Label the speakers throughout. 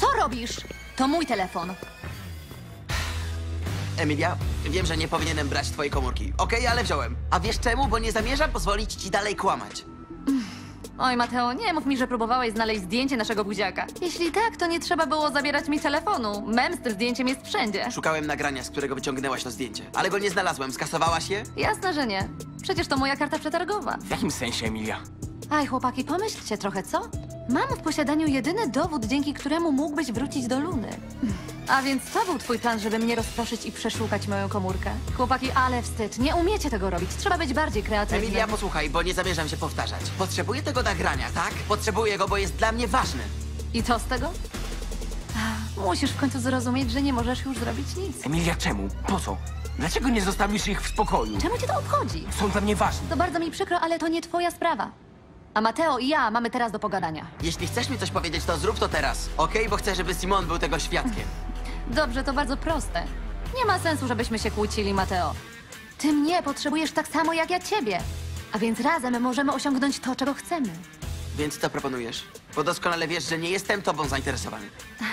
Speaker 1: Co robisz? To mój telefon.
Speaker 2: Emilia, wiem, że nie powinienem brać twojej komórki. Okej, ale wziąłem. A wiesz czemu? Bo nie zamierzam pozwolić ci dalej kłamać.
Speaker 1: Oj, Mateo, nie mów mi, że próbowałeś znaleźć zdjęcie naszego buziaka. Jeśli tak, to nie trzeba było zabierać mi telefonu. Mem z tym zdjęciem jest wszędzie.
Speaker 2: Szukałem nagrania, z którego wyciągnęłaś to zdjęcie, ale go nie znalazłem. Skasowałaś je?
Speaker 1: Jasne, że nie. Przecież to moja karta przetargowa.
Speaker 3: W jakim sensie, Emilia?
Speaker 1: Aj, chłopaki, pomyślcie trochę, co? Mam w posiadaniu jedyny dowód, dzięki któremu mógłbyś wrócić do Luny. A więc to był twój plan, żeby mnie rozproszyć i przeszukać moją komórkę. Chłopaki, ale wstyd. Nie umiecie tego robić. Trzeba być bardziej kreatywnym.
Speaker 2: Emilia, posłuchaj, bo nie zamierzam się powtarzać. Potrzebuję tego nagrania, tak? Potrzebuję go, bo jest dla mnie ważny.
Speaker 1: I co z tego? Musisz w końcu zrozumieć, że nie możesz już zrobić nic.
Speaker 3: Emilia, czemu? Po co? Dlaczego nie zostawisz ich w spokoju?
Speaker 1: Czemu cię to obchodzi?
Speaker 3: Są dla mnie ważni.
Speaker 1: To bardzo mi przykro, ale to nie twoja sprawa. A Mateo i ja mamy teraz do pogadania.
Speaker 2: Jeśli chcesz mi coś powiedzieć, to zrób to teraz, okej? Bo chcę, żeby Simon był tego świadkiem.
Speaker 1: Dobrze, to bardzo proste. Nie ma sensu, żebyśmy się kłócili, Mateo. Ty mnie potrzebujesz tak samo jak ja ciebie. A więc razem możemy osiągnąć to, czego chcemy.
Speaker 2: Więc co proponujesz? Bo doskonale wiesz, że nie jestem tobą zainteresowany.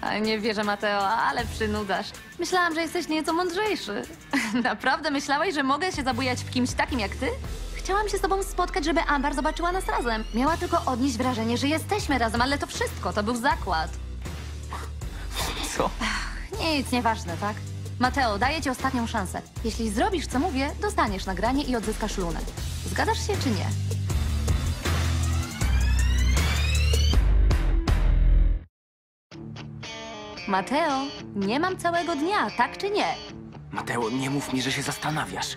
Speaker 1: A nie wierzę, Mateo, ale przynudasz. Myślałam, że jesteś nieco mądrzejszy. Naprawdę myślałeś, że mogę się zabujać w kimś takim jak ty? Chciałam się z tobą spotkać, żeby Amber zobaczyła nas razem. Miała tylko odnieść wrażenie, że jesteśmy razem, ale to wszystko, to był zakład.
Speaker 3: Co?
Speaker 1: Nic, nieważne, tak? Mateo, daję ci ostatnią szansę. Jeśli zrobisz, co mówię, dostaniesz nagranie i odzyskasz lunę. Zgadzasz się czy nie? Mateo, nie mam całego dnia, tak czy nie?
Speaker 3: Mateo, nie mów mi, że się zastanawiasz.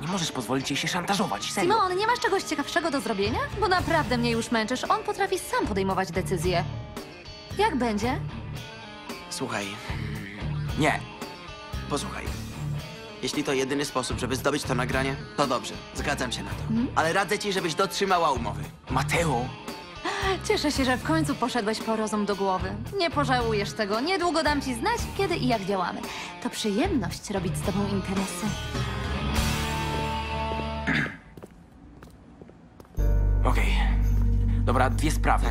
Speaker 3: Nie możesz pozwolić jej się szantażować, serio.
Speaker 1: Simon, nie masz czegoś ciekawszego do zrobienia? Bo naprawdę mnie już męczysz. On potrafi sam podejmować decyzje. Jak będzie?
Speaker 2: Słuchaj,
Speaker 3: Nie.
Speaker 2: posłuchaj. Jeśli to jedyny sposób, żeby zdobyć to nagranie, to dobrze, zgadzam się na to. Ale radzę ci, żebyś dotrzymała umowy.
Speaker 3: Mateo,
Speaker 1: Cieszę się, że w końcu poszedłeś po rozum do głowy. Nie pożałujesz tego. Niedługo dam ci znać, kiedy i jak działamy. To przyjemność robić z tobą interesy.
Speaker 3: Okej. Dobra, dwie sprawy.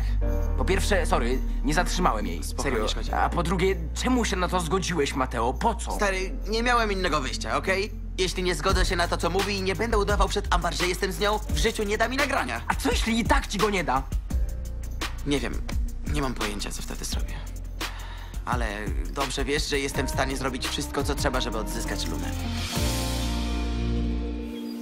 Speaker 3: Po pierwsze, sorry, nie zatrzymałem jej.
Speaker 2: Spokojnie,
Speaker 3: Serio.
Speaker 2: szkodzi.
Speaker 3: A po drugie, czemu się na to zgodziłeś, Mateo? Po co?
Speaker 2: Stary, nie miałem innego wyjścia, okej? Jeśli nie zgodzę się na to, co mówi i nie będę udawał przed Ambar, że jestem z nią, w życiu nie da mi nagrania.
Speaker 3: A co jeśli i tak ci go nie da?
Speaker 2: Nie wiem, nie mam pojęcia, co wtedy zrobię. Ale dobrze wiesz, że jestem w stanie zrobić wszystko, co trzeba, żeby odzyskać Lunę.